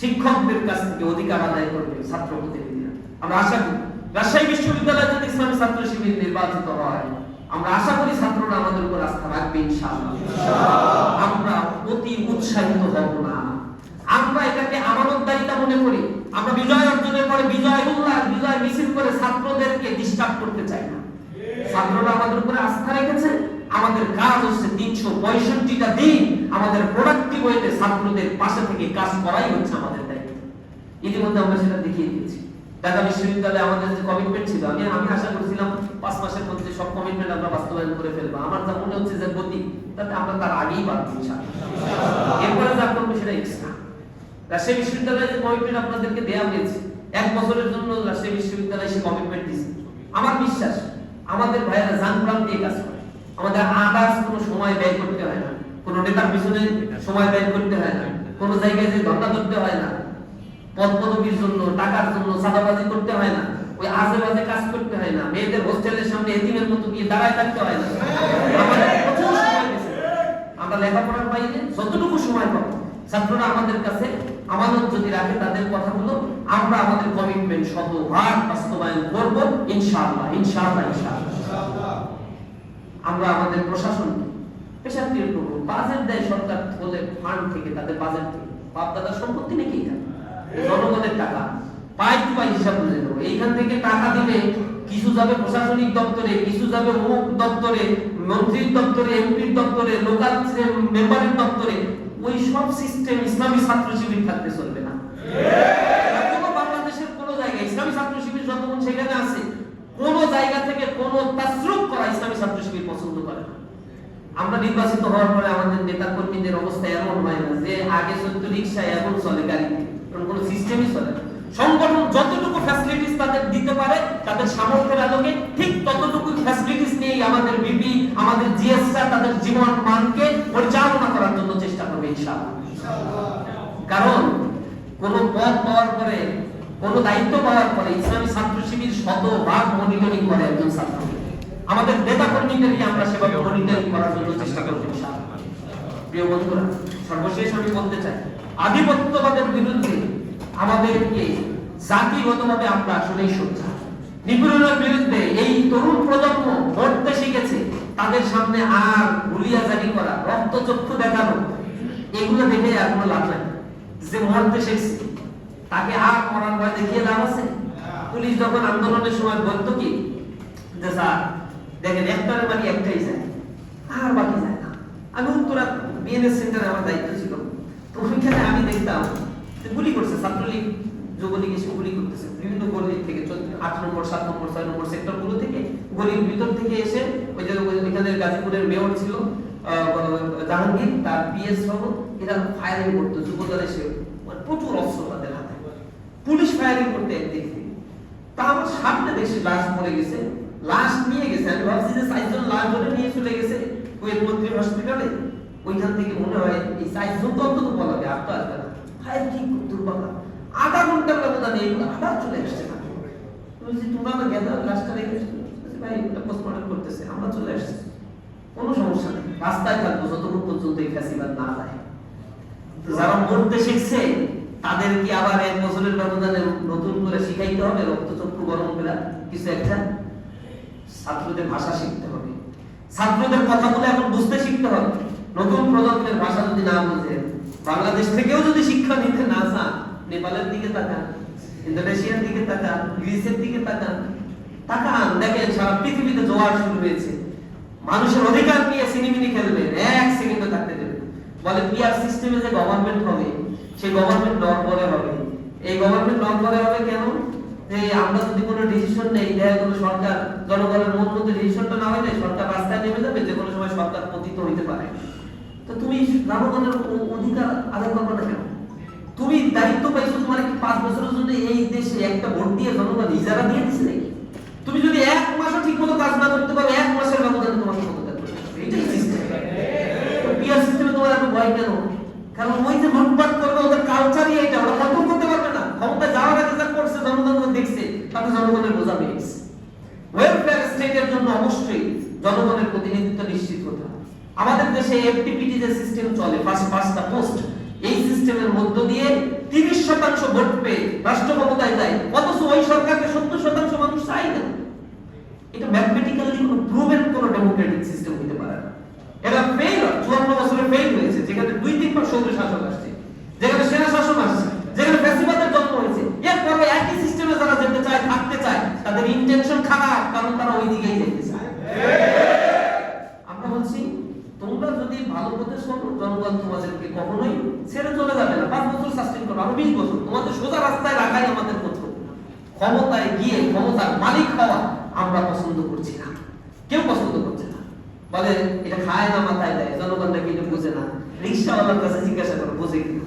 শিক্ষকদের কাছ থেকে অধিকার আদায় করবে ছাত্র প্রতিনিধিরা। আমরা আশা করি রাজশাহী বিশ্ববিদ্যালয় যদি ইসলামী ছাত্র শিবির নির্বাচিত হয়, আমরা আশা করি ছাত্ররা আমাদের উপর আস্থা রাখবে ইনশাআল্লাহ। আমরা অতি উৎসাহিত হব না। আমরা এটাকে আমানতদারিতা মনে করি। আমরা বিজয় অর্জনের পরে বিজয় উল্লাস, বিজয় মিছিল করে ছাত্রদেরকে ডিস্টার্ব করতে চাই না। ছাত্ররা আমাদের উপরে আস্থা রেখেছে। আমাদের কাজ হচ্ছে তিনশো পঁয়ষট্টিটা দিন আমাদের প্রোডাক্টিভ ওয়েতে ছাত্রদের পাশে থেকে কাজ করাই হচ্ছে আমাদের দায়িত্ব। ইতিমধ্যে আমরা সেটা দেখিয়ে দিয়েছি। ঢাকা বিশ্ববিদ্যালয়ে আমাদের যে কমিটমেন্ট ছিল, আমি আমি আশা করেছিলাম পাঁচ মাসের মধ্যে সব কমিটমেন্ট আমরা বাস্তবায়ন করে ফেলব। আমার যা মনে হচ্ছে যে গতি, তাতে আমরা তার আগেই পারব ইনশাআল্লাহ। এরপরে যা করব সেটা এক্সট্রা রাজশাহী বিশ্ববিদ্যালয়ে যে কমিটমেন্ট আপনাদেরকে দেওয়া হয়েছে, এক বছরের জন্য রাজশাহী বিশ্ববিদ্যালয় সে কমিটমেন্ট দিয়েছে। আমার বিশ্বাস, আমাদের ভাইয়েরা জান প্রাণ দিয়ে কাজ করে। আমাদের আদার্স কোনো সময় ব্যয় করতে হয় না। কোনো নেতার পিছনে সময় ব্যয় করতে হয় না। জায়গায় যে করতে হয় না। পদ জন্য, টাকার জন্য সাদাবাজি করতে হয় না। ওই কাজ করতে হয় না। মেয়েদের হোস্টেলের সামনে এতিমের মতো গিয়ে দাঁড়ায় থাকতে হয় না। আমরা লেখাপড়ার বাইরে যতটুকু সময় পাবো। ছাত্ররা আমাদের কাছে আমানত যদি রাখে, তাদের কথাগুলো আমরা আমাদের কমিটমেন্ট শতভাগ বাস্তবায়ন করব। ইনশাআল্লাহ ইনশাআল্লাহ। আমরা আমাদের প্রশাসনকে ক্রিয়েট করব। বাজেট দেয় সরকার ফান্ড থেকে তাদের বাজেট থেকে বাপ দাদার সম্পত্তি নাকি জনগণের টাকা। পাই টু পাই হিসাব বুঝে দেবো এইখান থেকে টাকা কিছু যাবে প্রশাসনিক দপ্তরে, কিছু যাবে অমুক দপ্তরে, মন্ত্রীর দপ্তরে, এমপির দপ্তরে, লোকাল মেম্বারের দপ্তরে। ওই সব সিস্টেম ইসলামী ছাত্র শিবির থাকতে চলবে না। বাংলাদেশের কোনো জায়গায় ইসলামী ছাত্র শিবির যতক্ষণ সেখানে আছে, কোন জায়গা থেকে কোন তাসরুফ করা ইসলামী ছাত্র শিবির পছন্দ করে না। আমরা নির্বাচিত হওয়ার পরে আমাদের নেতা কর্মীদের অবস্থা এমন হয় না যে আগে চলতো রিক্সায় এখন চলে কারণ কোনো সিস্টেমই চলে সংগঠন যতটুকু ফ্যাসিলিটিস তাদের দিতে পারে, তাদের সামর্থ্যের আলোকে ঠিক ততটুকু ফ্যাসিলিটিস নিয়েই আমাদের বিপি আমাদের জিএসটা তাদের জীবন মানকে পরিচালনা করার জন্য চেষ্টা করবে ইনশাআল্লাহ। কারণ কোন পদ পাওয়ার পরে, কোন দায়িত্ব পাওয়ার পরে ইসলামী ছাত্র শিবির শতভাগ মনিটরিং করে একজন ছাত্র। আমাদের নেতা কর্মীদেরকে আমরা সেভাবে মনিটরিং করার জন্য চেষ্টা করব। প্রিয় বন্ধুরা, সর্বশেষ আমি বলতে চাই, আধিপত্যবাদের বিরুদ্ধে আমাদেরকে জাতিগতভাবে আমরা আসলেই সোচ্চার। নিপীড়নের বিরুদ্ধে এই তরুণ প্রজন্ম মরতে শিখেছে, তাদের সামনে আর গুলিয়া জারি করা, রক্তচক্ষু দেখানো, এগুলো দেখে আর কোনো লাভ নাই। যে মরতে শিখছে, তাকে আর মরার ভয় দেখিয়ে লাভ আছে? পুলিশ যখন আন্দোলনের সময় বলতো কি, যে স্যার দেখেন, একটার বাড়ি একটাই যায়, আর বাকি যায় না। আমি উত্তরা বিএনএস সেন্টারে আমার দায়িত্ব ছিল। তো ওইখানে আমি দেখতাম যে গুলি করছে, ছাত্রলীগ, যুবলীগ এসে গুলি করতেছে। বিভিন্ন গলি থেকে আট নম্বর, সাত নম্বর, ছয় নম্বর সেক্টরগুলো থেকে গলির ভিতর থেকে এসে ওই যে ওই- ওইখানে গাজীপুরের মেয়র ছিল জাহাঙ্গীর, তার পিএস সহ এরা ফায়ারিং করতো, যুবদল এসে। মানে প্রচুর অস্ত্র তাদের হাতে। পুলিশ ফায়ারিং করতে দেখছি তা আমার সামনে দেখছি লাশ মরে গেছে লাশ নিয়ে গেছে। আমি ভাবছি যে চারজন লাশ ধরে নিয়ে চলে গেছে কুয়েত মন্ত্রী হসপিটালে ওইখান থেকে মনে হয় এই চারজন তো অন্তত বলাবে আর তো আসবে না। হায় কি দুর্ভাগ্য আধা ঘণ্টার ব্যবধানে এগুলো আবার চলে আসছে না। বলছি তোমরা আমার গেদা লাশটা বলছি, ভাই ওটা পোস্টমর্টম করতেছে আমরা চলে আসছি। কোনো সমস্যা নেই। রাস্তায় থাকব যতক্ষণ পর্যন্ত এই ফ্যাসিবাদ না যায়। যারা মরতে শিখছে তাদের কি আবার এক বছরের ব্যবধানে নতুন করে শিখাইতে হবে, রক্তচক্ষু গরম করে কিছু একটা ছাত্রদের ভাষা শিখতে হবে। ছাত্রদের কথাগুলো এখন বুঝতে শিখতে হবে। নতুন প্রজন্মের ভাষা যদি না বুঝে, বাংলাদেশ থেকেও যদি শিক্ষা নিতে না চান, নেপালের দিকে তাকান, ইন্দোনেশিয়ার দিকে তাকান, গ্রিসের দিকে তাকান তাকান, দেখেন সারা পৃথিবীতে জোয়ার শুরু হয়েছে। মানুষের অধিকার নিয়ে সিনেমিনি খেলবেন, এক সেকেন্ডে থাকতে দেবেন বলে পিআর সিস্টেমে যে গভর্নমেন্ট হবে সেই গভর্নমেন্ট নরবরে হবে। এই গভর্নমেন্ট নরবরে হবে কেন? যে আমরা যদি কোনো ডিসিশন নেই, দেখা গেল সরকার, জনগণের মন মতো ডিসিশনটা না হইলে সরকার রাস্তায় নেমে যাবে, যে কোনো সময় সরকার পতিত হইতে পারে। তো তুমি জনগণের অধিকার আদায় করবে না কেন? তুমি দায়িত্ব পাইছো তোমার কি পাঁচ বছরের জন্য এই দেশে একটা ভোট দিয়ে জনগণ ইজারা দিয়ে দিছে নাকি তুমি যদি এক মাসও ঠিক মতো কাজ না করতে পারো এক মাসের ব্যবধানে তোমাকে পদত্যাগ করতে হবে এটাই সিস্টেম পিয়ার সিস্টেমে তোমার এত ভয় কেন কারণ ওই যে লুটপাট করবে ওদের কালচারই এটা ওরা কন্ট্রোল করতে পারবে না ক্ষমতা যাওয়ার আগে যা করছে জনগণ দেখছে তাতে জনগণের বোঝা পেয়ে গেছে ওয়েলফেয়ার স্টেটের জন্য অবশ্যই জনগণের প্রতিনিধিত্ব নিশ্চিত করতে হবে। আমাদের দেশে এফটিপিটি যে সিস্টেম চলে পাঁচ পাঁচটা পোস্ট এই সিস্টেমের মধ্য দিয়ে তিরিশ শতাংশ ভোট পেয়ে রাষ্ট্র ক্ষমতায় যায়, অথচ ওই সরকারকে সত্তর শতাংশ মানুষ চাই না। এটা ম্যাথমেটিক্যালি কোনো প্রুভেন কোনো ডেমোক্রেটিক সিস্টেম হতে পারে না। এটা ফেল চুয়ান্ন বছরে ফেল হয়েছে, যেখানে দুই তিনবার সৌর শাসক আসছে, যেখানে সেনা শাসন আসছে, যেখানে ফ্যাসিবাদের জন্ম হয়েছে। এরপরে একই সিস্টেমে যারা যেতে চায়, থাকতে চায়, তাদের ইন্টেনশন খারাপ কারণ তারা ওই দিকেই যেতে চায় আমরা বলছি তোমরা যদি ভালো পথে চলো জনগণ তোমাদেরকে কখনোই ছেড়ে চলে যাবে না পাঁচ বছর সাস্টেন করো আরও বিশ বছর। তোমাদের সোজা রাস্তায় রাখাই আমাদের কর্তব্য ক্ষমতায় গিয়ে ক্ষমতার মালিক হওয়া আমরা পছন্দ করছি না। কেউ পছন্দ করছে না। বলে, এটা খায় না মাথায় দেয়। জনগণ নাকি এটা বোঝে না? রিক্সাওয়ালার কাছে জিজ্ঞাসা করো, বোঝে কিনা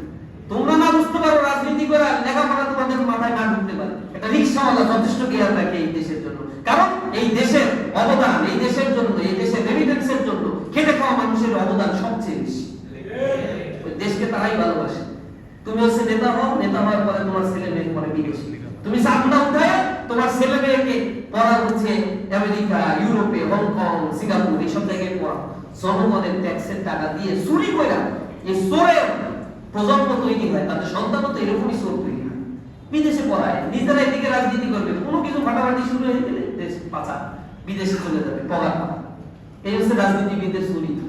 তোমরা না বুঝতে পারো রাজনীতি করে লেখাপড়া তোমাদের মাথায় না ঢুকতে পারে। এটা রিক্সাওয়ালা যথেষ্ট জ্ঞান রাখে এই দেশের জন্য কারণ এই দেশের অবদান এই দেশের জন্য এই দেশের রেমিটেন্সের জন্য খেটে খাওয়া মানুষের অবদান সবচেয়ে বেশি ওই দেশকে তারাই ভালোবাসে তুমি নেতা হও, নেতা হওয়ার পরে তোমার ছেলে মেয়ে পরে বিদেশি তুমি চাকরা উঠায়, তোমার ছেলে মেয়েকে পড়া হচ্ছে আমেরিকা, ইউরোপে, হংকং, সিঙ্গাপুর, এইসব জায়গায় পড়া জনগণের ট্যাক্সের টাকা দিয়ে চুরি করে এই চোরের প্রজন্ম তৈরি হয়, তাদের সন্তানও তো এরকমই চোর তৈরি হয়। বিদেশে পড়ায় নিজেরা এদিকে রাজনীতি করবে, কোনো কিছু ফাটাফাটি শুরু হয়ে গেলে দেশ পাচা বিদেশে চলে যাবে, পগার এই হচ্ছে রাজনীতিবিদদের চরিত্র।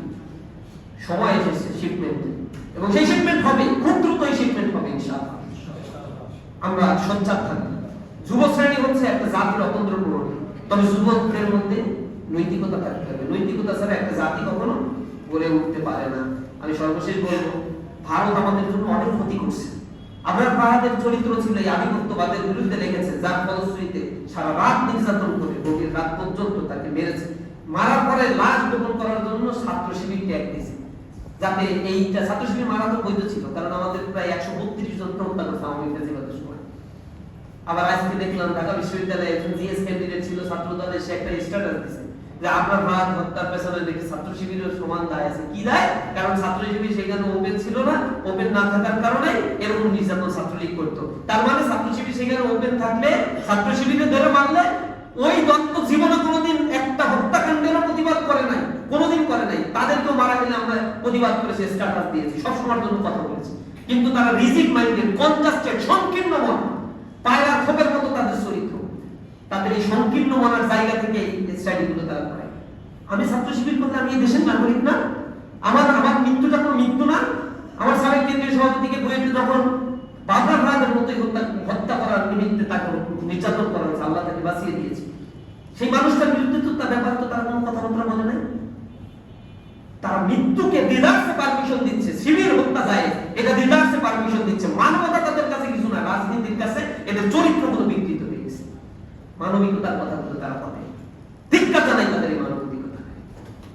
সময় এসেছে শিপমেন্ট এবং সেই শিপমেন্ট হবে, খুব দ্রুত। আমরা সঞ্চার যুব শ্রেণি হচ্ছে একটা জাতির অতন্ত্র তবে যুবকদের মধ্যে নৈতিকতা থাকতে হবে। নৈতিকতা ছাড়া একটা জাতি কখনো গড়ে উঠতে পারে না। আমি সর্বশেষ বলব, ভারত আমাদের জন্য অনেক ক্ষতি করছে। ফাহাদের চরিত্র ছিল এই আধিপত্যবাদের বিরুদ্ধে যার ফলশ্রুতিতে সারা রাত নির্যাতন করে গভীর রাত পর্যন্ত তাকে মেরেছে। মারার পরে লাশ গোপন করার জন্য ছাত্র শিবির ট্যাগ দিয়েছে। যাতে এইটা ছাত্র শিবির মারা তো বৈধ ছিল, কারণ আমাদের প্রায় একশো বত্রিশ সময় আবার আজকে দেখলাম ঢাকা বিশ্ববিদ্যালয়ে একজন জিএস ক্যান্ডিডেট ছিল ছাত্র দলের সে একটা স্ট্যাটাস দিছে, যে আপনার হত্যার পেছনে দেখে ছাত্র শিবিরের সমান দায় আছে। কি দায়? কারণ ছাত্র শিবির সেখানে ওপেন ছিল না ওপেন না থাকার কারণে এরকম নির্যাতন ছাত্রলীগ করতো। তার মানে ছাত্র শিবির সেখানে ওপেন থাকলে, ছাত্র শিবিরে ধরে মারলে ওই দত্ত জীবনে কোনোদিন একটা হত্যাকাণ্ডেরও প্রতিবাদ করে নাই কোনোদিন করে নাই তাদেরকেও মারা গেলে আমরা প্রতিবাদ করেছি স্ট্যাটাস দিয়েছি। সবসময়ের জন্য কথা বলেছি। কিন্তু তারা রিজিক মাইন্ডেড কনজাস্টেড সংকীর্ণ মন পায়রার খোপের মতো তাদের চরিত্র। তাদের এই সংকীর্ণ মনের জায়গা থেকে এই স্টাডিগুলো তারা করে। আমি ছাত্র শিবির করতে আমি এই দেশের নাগরিক না। আমার আমার মৃত্যুটা কোনো মৃত্যু না। আমার সাবেক কেন্দ্রীয় সভাপতিকে বইয়েতে যখন বাবরা ভাইদের মতোই হত্যা হত্যা করার নিমিত্তে তাকে নির্যাতন করা হয়েছে আল্লাহ তাকে বাঁচিয়ে দিয়েছে। সেই মানুষটার বিরুদ্ধে তো তার ব্যাপারে তো তারা কোনো কথাবার্তা বলে নাই। তারা মৃত্যুকে দিদার্সে পারমিশন দিচ্ছে, শিবির হত্যা যায়। এটা দিদার্সে পারমিশন দিচ্ছে। মানবতা তাদের কাছে কিছু না, রাজনীতির কাছে এদের চরিত্রগুলো বিকৃত হয়ে গেছে। মানবিকতার কথাগুলো তারা বলে। ধিক্কার জানাই তাদের মানবিকতা।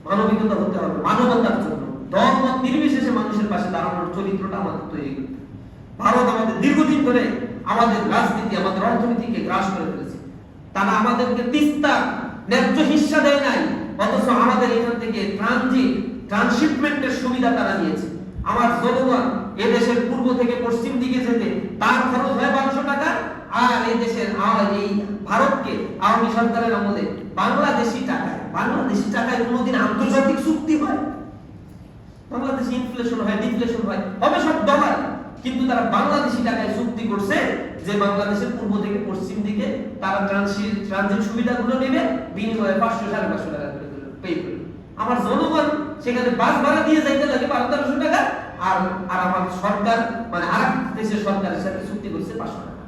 মানবিকতা হতে হবে মানবতার জন্য। ধর্ম নির্বিশেষে মানুষের পাশে দাঁড়ানোর চরিত্রটা আমাদের তৈরি করতে ভারত আমাদের দীর্ঘদিন ধরে আমাদের রাজনীতি, আমাদের অর্থনীতিকে গ্রাস করে ফেলেছে। তারা আমাদেরকে তিস্তা ন্যায্য হিস্সা দেয় নাই, অথচ আমাদের এখান থেকে ট্রানজিট ট্রান্সশিপমেন্টের সুবিধা তারা নিয়েছে আমার জনগণ এ দেশের পূর্ব থেকে পশ্চিম দিকে যেতে, তার খরচ হয় বারোশো টাকা, আর এই দেশের এই ভারতকে আওয়ামী সরকারের আমলে বাংলাদেশি টাকায় বাংলাদেশি টাকায় কোনোদিন আন্তর্জাতিক চুক্তি হয়? বাংলাদেশে ইনফ্লেশন হয় ডিফ্লেশন হয়, হবে সব ডলার কিন্তু তারা বাংলাদেশি টাকায় চুক্তি করছে যে বাংলাদেশের পূর্ব থেকে পশ্চিম দিকে তারা ট্রানজিট ট্রানজিট সুবিধাগুলো নেবে, বিনিময়ে পাঁচশো, সাড়ে পাঁচশো টাকা করে পে করবে। আমার জনগণ সেখানে বাস ভাড়া দিয়ে যাইতে লাগে বারো তেরোশো টাকা, আর আর আমার সরকার মানে আর দেশের সরকারের সাথে চুক্তি করছে পাঁচশো টাকা।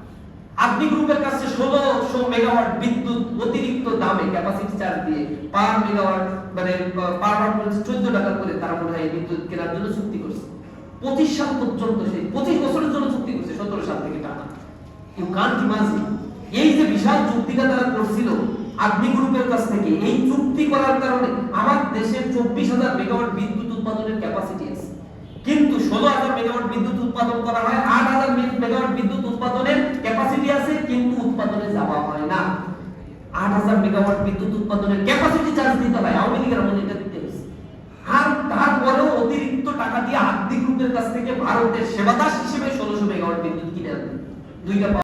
আপনি গ্রুপের কাছে ষোলোশো মেগাওয়াট বিদ্যুৎ অতিরিক্ত দামে ক্যাপাসিটি চার্জ দিয়ে পার মেগাওয়াট মানে পার চোদ্দ টাকা করে তারা মনে হয় বিদ্যুৎ কেনার জন্য চুক্তি করছে। পঁচিশ সাল পর্যন্ত সেই, পঁচিশ বছরের জন্য চুক্তি করছে সতেরো সাল থেকে টাকা ইউ কান্ট ইমাজিন এই যে বিশাল চুক্তিটা তারা করছিল আগ্নি গ্রুপের কাছ থেকে এই চুক্তি করার কারণে আমার দেশের চব্বিশ হাজার মেগাওয়াট বিদ্যুৎ উৎপাদনের ক্যাপাসিটি আছে। কিন্তু ষোলো হাজার মেগাওয়াট বিদ্যুৎ উৎপাদন করা হয়, আট হাজার মেগাওয়াট বিদ্যুৎ উৎপাদনের ক্যাপাসিটি আছে, কিন্তু উৎপাদনে যাওয়া হয় না। আট হাজার মেগাওয়াট বিদ্যুৎ উৎপাদনের ক্যাপাসিটি চার্জ দিতে হয়, আওয়ামী লীগের আমলে এটা দিতে হয়েছে। আর তারপরেও অতিরিক্ত টাকা দিয়ে আর্থিক গ্রুপের কাছ থেকে ভারতের সেবাদাস হিসেবে ষোলোশো মেগাওয়াট বিদ্যুৎ কিনে আনবে। দুইটা